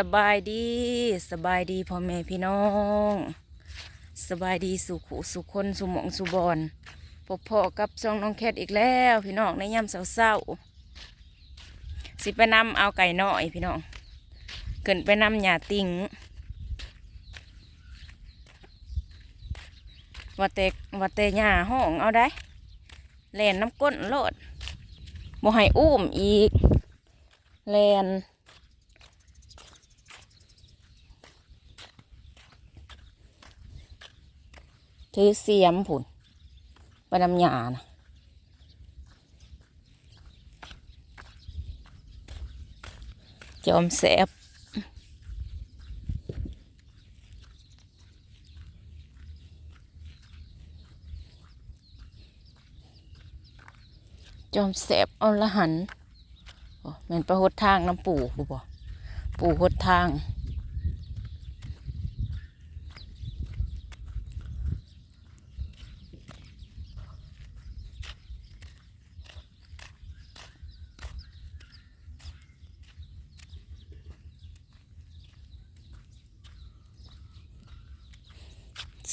สบายดีสบายดีพ่อแม่พี่น้อง สบายดีสุขุสุขคนสุหมองสุบอนพบพ่อกับซองน้องแคทอีกแล้วพี่น้องในย่ำเศร้าๆสิไปนำเอาไก่น้อยพี่น้องเกินไปนำหยาติงว่าแต่ว่าแต่หญ้าห้องเอาได้แลนน้ำก้นโลดบ่ให้อุ้มอีกแลน ถือเสียมผุนไปนำหยานะจอมแสบจอมแสบเอาละหันโอ้แมันไปหดทางน้ำปู่กูบ่ปู่หดทาง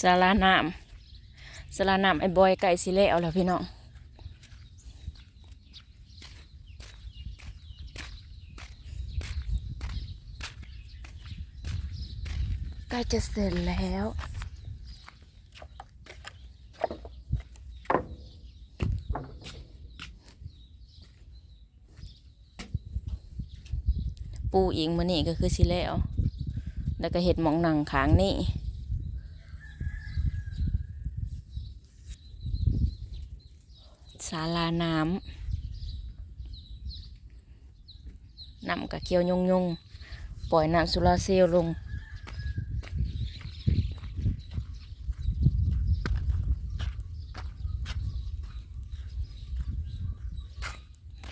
สาราน้ำสาราน้ำไอ้บอยไก่สิเล่เอาแล้วพี่น้องใกล้จะเสร็จแล้วปูอิงมานี่ก็คือสิแล้ว แล้วก็เห็ดหมองหนังขางนี่ ศาลาน้ำน้ำกะเคียวยงยงๆปล่อยน้ำสุราเซลล์ลง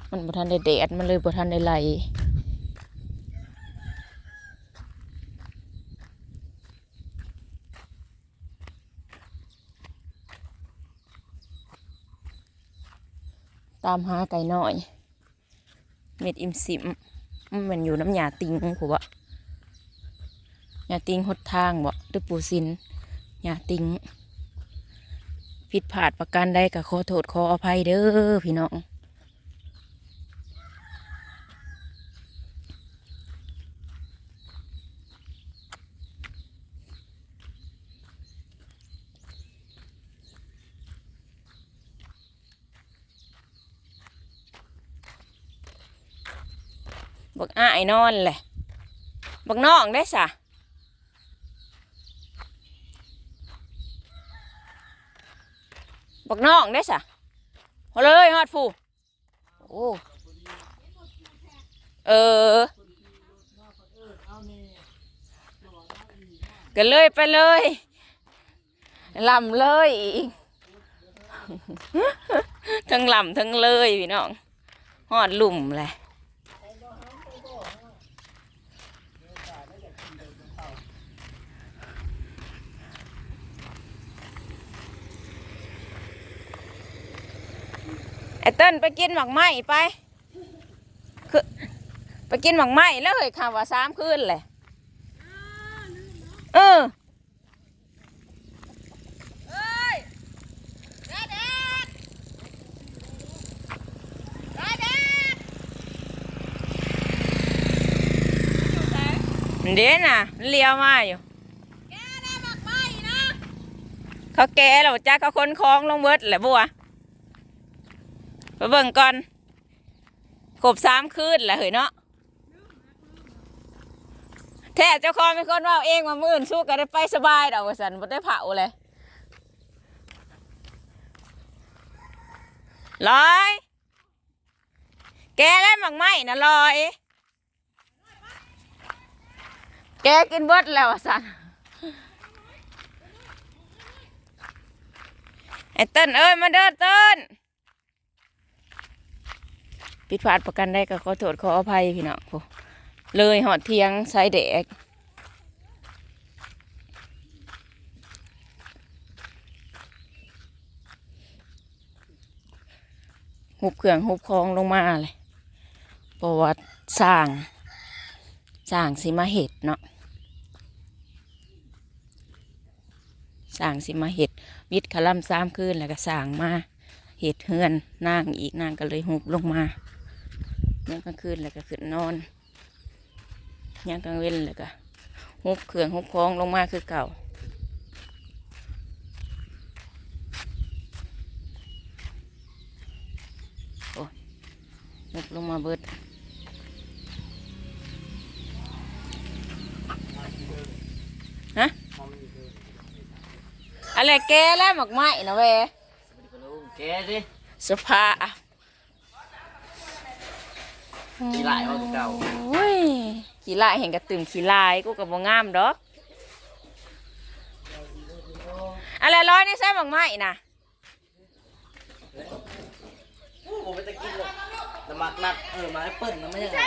มันบ่ทันได้แดดมันเลยบ่ทันได้ไหลามหาไก่น้อย เม็ดอิมสิมมันอยู่น้ำยาติงผัวยาติงหดทางบ่ด้วยปูสินยาติงผิดพลาดประการใดก็ขอโทษขออภัยเด้อพี่น้อง บักอ้ายนอนแหละบักน้องได้สะบักน้องได้สะพอเลยฮอดผู้โอ้เออกันเลยไปเลยลำเลยอีกทั้งลำทั้งเลยพี่น้องฮอดลุ่มเลย ไอ้เติ้ลไปกินหมักไหมไปคือไปกินหมักไหมแล้วเฮ้ยข่าวว่าสามคืนเลยเออเดี๋ยวน่ะมันเลี้ยวมาอยู่เขาแก่แล้วจ้าเขาคนคล้องลงเบิดแหละบัว ไปเบิ่งก่อนครบสามคืนแหละเฮ้ยเนาะแท้เจ้าของเป็นคนว่าเองมามื่นสู้กันได้ไปสบายดอกว่าสันบ่ได้เผาเลยลอย แกเล่นหมักไหมนะลอย แกกินเบิดแล้วว่าสันไอ้เต้นเอ้ยมาเด้อเต้น ผิดพลาดประกันได้ก็ขอโทษขออภัยพี่น้องโอ้เลยหอดเทียงใส่เด็กหุบเครื่องหุบคลองลงมาเลยประวัติสร้างสร้างสิมาเห็ดเนาะสร้างสิมาเห็ดวิทย์คลัมสามคืนแล้วก็สร้างมาเห็ดเฮือนนางอีกนางก็เลยหุบลงมา เนี่ยกลางคืนแล้วก็ขึ้นนอนยามกลางเว้นแล้วก็หุบเครื่องหุบคล้องลงมาคือเก่าหุบลงมาเบิดฮะอะไรแกแล้วหมากไม้นะเว้ยแกดิสภา ขี้หลายว่าเก่าโอ้ยขี้ลายเห็นกระตึมขี้ลายกูกับบ่งามดอกอะไรร้อยนี่ใช่หมากไม้นะผมไปตะกินเลยน้ำมักนัดเออมาแอปเปิ้ลน้ำมันยังไง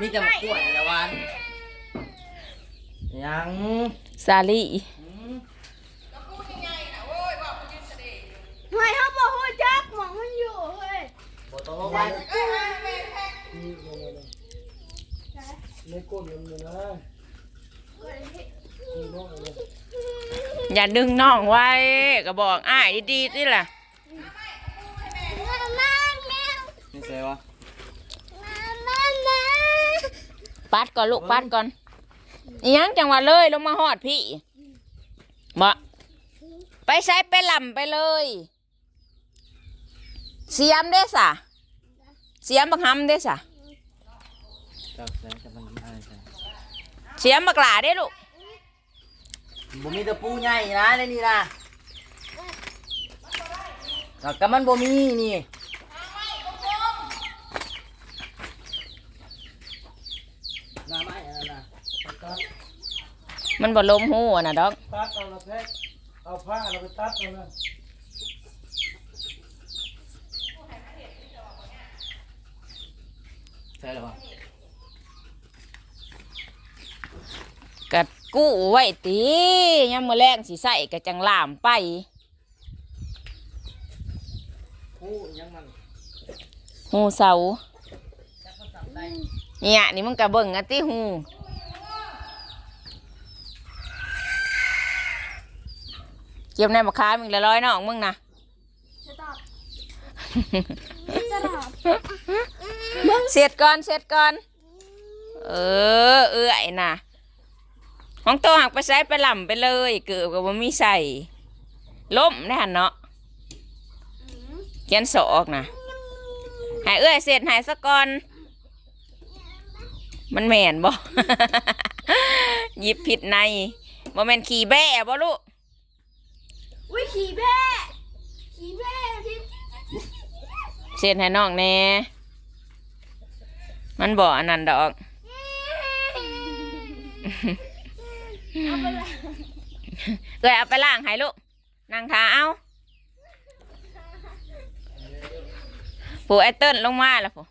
มีแต่มะกล้วยแต่วันยังซาลี่เฮ้ยเขาบอกว่าจักหมองมันอยู่เฮ้ยบต้อง ลงวันไม่ก้นมันเลยนะมีน้องอะไรอย่าดึงน้องไว้ก็บอกอ้ายดีๆนี่แหละมามาแมวนี่ใช่วะมามามาปัดก่อนลูกปัดก่อนอิหยังจังหวะเลยลงมาหอดพี่บ่ไปใช้ไปลำไปเลย เสียมเด้สะเสียมบักหำเด้สะ จับใส่จับมันน้ำอ้ายใส่เสียมบักหลาเด้ลูกบ่มีตะปูใหญ่นะในนี่นะแต่ก็มันบ่มีนี่น้ำไม้อันนั้นนะตัดมันบ่ลมหูอะนะดอก ตัดเอาละแพ็คเอาผ้าเราไปตัดเอานะใช่หรอวะ กัดกู้ไว้ตียามมื้อแรงสิใส่กะจังลามไปปูยังมันหูเสาเนี่ยนี่มึงกะเบิ่งอะติหูเก็บในมะขามอีกละร้อยน้องมึงนะจะตอบจะตอบเสร็จก่อนเสร็จก่อน เออ เอื้อยน่ะ ห้องโตหักไปใส่ไปหล่ำไปเลย เกือบกับว่ามีใส่ล้มแน่นเนาะเขียนสอกนะใหายเอื้อยเสร็จใหายสะก่อน มันแม่นบ่หยิบผิดในบ่แม่นขี่แบ่บ่ลูกอุ้ยขี่แพ้ขี่แพ้ที่เสร็จให้น้องแน่มันบ่อันนั้นดอก เอาไปเลยเอ้ยเอาไปล้างให้ลูกนั่งทาเอาผูไอเติ้ลลงมาแล้วผู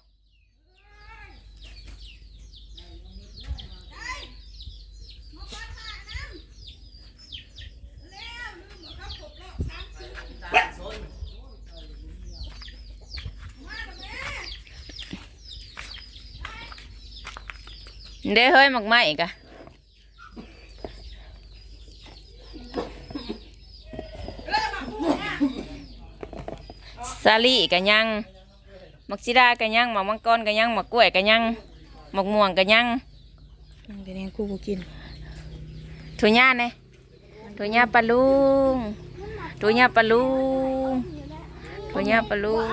เด้เฮ้ยหมักไหมกะ ซาลี่กันยังมักซิดากันยังหมักมังกรกันยังหมักกล้วยกันยังหมักม่วงกันยังเดี๋ยวนี้กูก็กินถุญ่าเนี่ยถุญ่าปลาลุงถุญ่าปลาลุงถุญ่าปลาลุง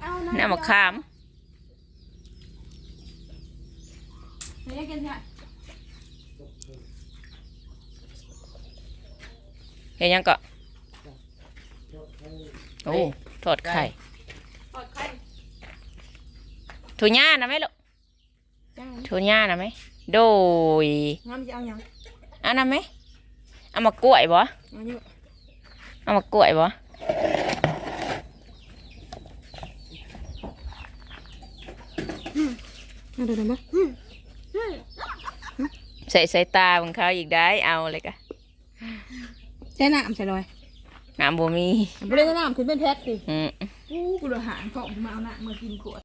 เอานะนี่มะขามไม่ได้กินค่ะเห็นยังก็โอ้ ทอดไข่ปลอดไข่ถุญ่านะไหมลูกจ้าถุญ่านะไหมโดยงั้นจะเอาหยังเอันนั้นไหมเอามากล้วยบ่เอาอยู่เอามากล้วยบ่เอาเดี๋ยวนะใส่ใส่ตาของเขาอีกได้เอาเลยกะใช้น้ำใส่ลอย น้ำบ่มี บ่ได้น้ำขึ้นเป็นแพ็คสิอืมกูกูเลยหางของมาเอาน้ำมากินขวด